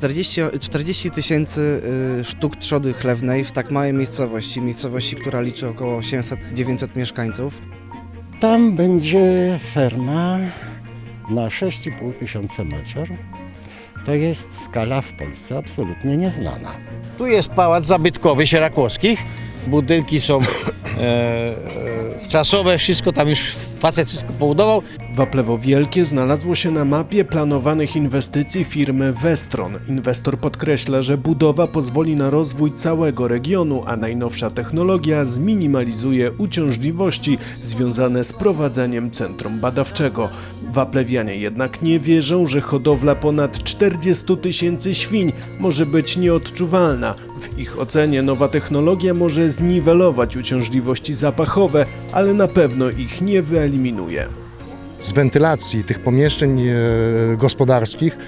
40 40 tysięcy y, sztuk trzody chlewnej w tak małej miejscowości, miejscowości, która liczy około 800-900 mieszkańców. Tam będzie ferma na 6,5 tysiąca metrów. To jest skala w Polsce absolutnie nieznana. Tu jest pałac zabytkowy Sierakłowskich. Budynki są e, e, czasowe, wszystko tam już facet wszystko pobudował. Waplewo Wielkie znalazło się na mapie planowanych inwestycji firmy Westron. Inwestor podkreśla, że budowa pozwoli na rozwój całego regionu, a najnowsza technologia zminimalizuje uciążliwości związane z prowadzeniem centrum badawczego. Waplewianie jednak nie wierzą, że hodowla ponad 40 tysięcy świń może być nieodczuwalna. W ich ocenie nowa technologia może zniwelować uciążliwości zapachowe, ale na pewno ich nie wyeliminuje. Z wentylacji tych pomieszczeń e, gospodarskich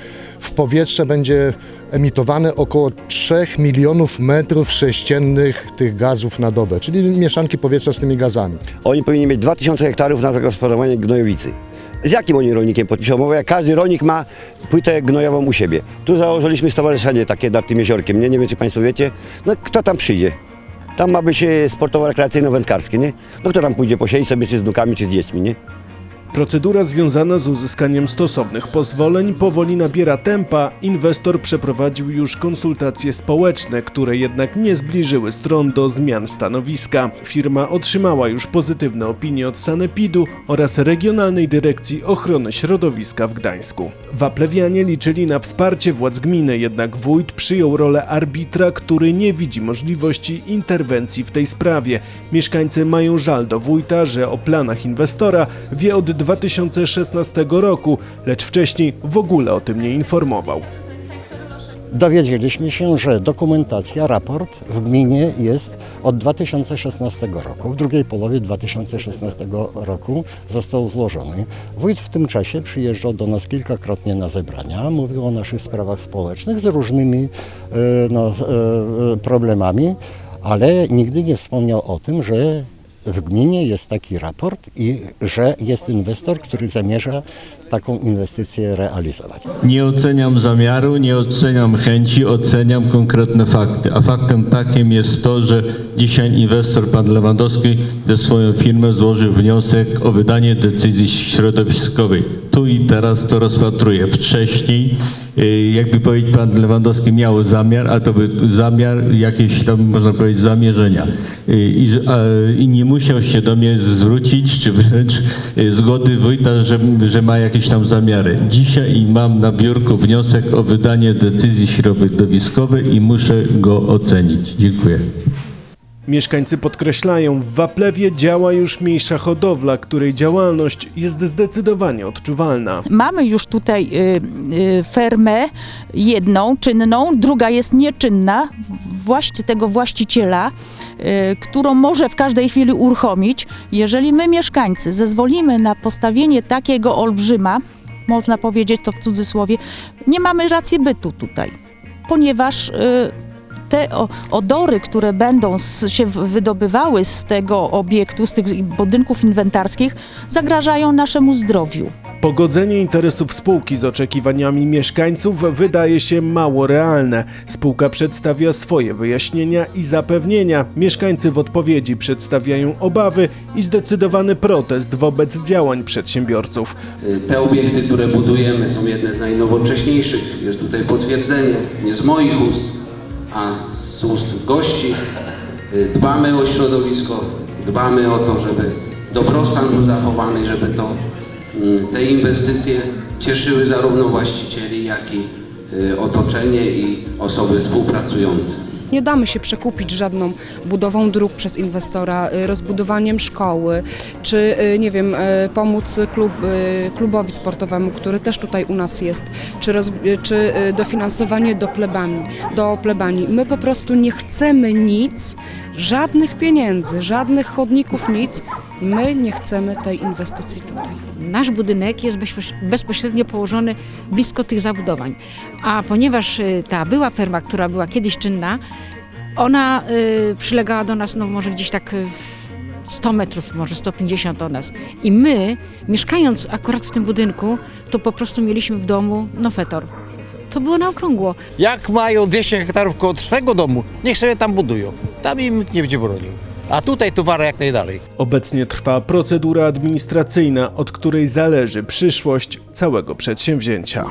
w powietrze będzie emitowane około 3 milionów metrów sześciennych tych gazów na dobę, czyli mieszanki powietrza z tymi gazami. Oni powinni mieć 2000 hektarów na zagospodarowanie gnojowicy. Z jakim oni rolnikiem podpiszą umowę, jak każdy rolnik ma płytę gnojową u siebie. Tu założyliśmy stowarzyszenie takie nad tym jeziorkiem, nie, nie wiem czy Państwo wiecie. No kto tam przyjdzie? Tam ma być e, sportowo-rekreacyjno-wędkarskie, nie? No kto tam pójdzie posiedzieć sobie czy z wnukami, czy z dziećmi, nie? Procedura związana z uzyskaniem stosownych pozwoleń powoli nabiera tempa. Inwestor przeprowadził już konsultacje społeczne, które jednak nie zbliżyły stron do zmian stanowiska. Firma otrzymała już pozytywne opinie od Sanepidu oraz Regionalnej Dyrekcji Ochrony Środowiska w Gdańsku. Waplewianie liczyli na wsparcie władz gminy, jednak wójt przyjął rolę arbitra, który nie widzi możliwości interwencji w tej sprawie. Mieszkańcy mają żal do wójta, że o planach inwestora wie od 2016 roku, lecz wcześniej w ogóle o tym nie informował. Dowiedzieliśmy się, że dokumentacja, raport w gminie jest od 2016 roku. W drugiej połowie 2016 roku został złożony. Wójt w tym czasie przyjeżdżał do nas kilkakrotnie na zebrania, mówił o naszych sprawach społecznych z różnymi e, no, e, problemami, ale nigdy nie wspomniał o tym, że w gminie jest taki raport i że jest inwestor, który zamierza taką inwestycję realizować. Nie oceniam zamiaru, nie oceniam chęci, oceniam konkretne fakty. A faktem takim jest to, że dzisiaj inwestor, pan Lewandowski, ze swoją firmą złożył wniosek o wydanie decyzji środowiskowej. Tu i teraz to rozpatruję. Wcześniej, jakby powiedzieć, pan Lewandowski miał zamiar, a to był zamiar, jakieś tam, można powiedzieć, zamierzenia. Y, I, a, I nie musiał się do mnie zwrócić, czy wręcz y, zgody wójta, że, że ma jakieś tam zamiary. Dzisiaj mam na biurku wniosek o wydanie decyzji środowiskowej i muszę go ocenić. Dziękuję. Mieszkańcy podkreślają, w Waplewie działa już mniejsza hodowla, której działalność jest zdecydowanie odczuwalna. Mamy już tutaj y, y, fermę jedną czynną, druga jest nieczynna, właśnie tego właściciela, y, którą może w każdej chwili uruchomić. Jeżeli my mieszkańcy zezwolimy na postawienie takiego olbrzyma, można powiedzieć to w cudzysłowie, nie mamy racji bytu tutaj, ponieważ y, te odory, które będą z, się wydobywały z tego obiektu, z tych budynków inwentarskich, zagrażają naszemu zdrowiu. Pogodzenie interesów spółki z oczekiwaniami mieszkańców wydaje się mało realne. Spółka przedstawia swoje wyjaśnienia i zapewnienia. Mieszkańcy w odpowiedzi przedstawiają obawy i zdecydowany protest wobec działań przedsiębiorców. Te obiekty, które budujemy, są jedne z najnowocześniejszych. Jest tutaj potwierdzenie, nie z moich ust, a z ust gości. Dbamy o środowisko, dbamy o to, żeby dobrostan był zachowany, żeby to, mm, te inwestycje cieszyły zarówno właścicieli, jak i y, otoczenie i osoby współpracujące. Nie damy się przekupić żadną budową dróg przez inwestora, y, rozbudowaniem szkoły, czy y, nie wiem, y, pomóc klub, klubowi sportowemu, który też tutaj u nas jest, czy, roz, czy dofinansowanie do plebanii, do plebanii. My po prostu nie chcemy nic, żadnych pieniędzy, żadnych chodników, nic. My nie chcemy tej inwestycji tutaj. Nasz budynek jest bezpoś- bezpośrednio położony blisko tych zabudowań. A ponieważ y, ta była ferma, która była kiedyś czynna, ona y, przylegała do nas, no może gdzieś tak y, 100 metrów, może 150 od nas. I my, mieszkając akurat w tym budynku, to po prostu mieliśmy w domu no fetor. to było na okrągło. Jak mają 200 hektarów koło swego domu, niech sobie tam budują. Tam im nikt nie będzie bronił. A tutaj towara jak najdalej. Obecnie trwa procedura administracyjna, od której zależy przyszłość całego przedsięwzięcia.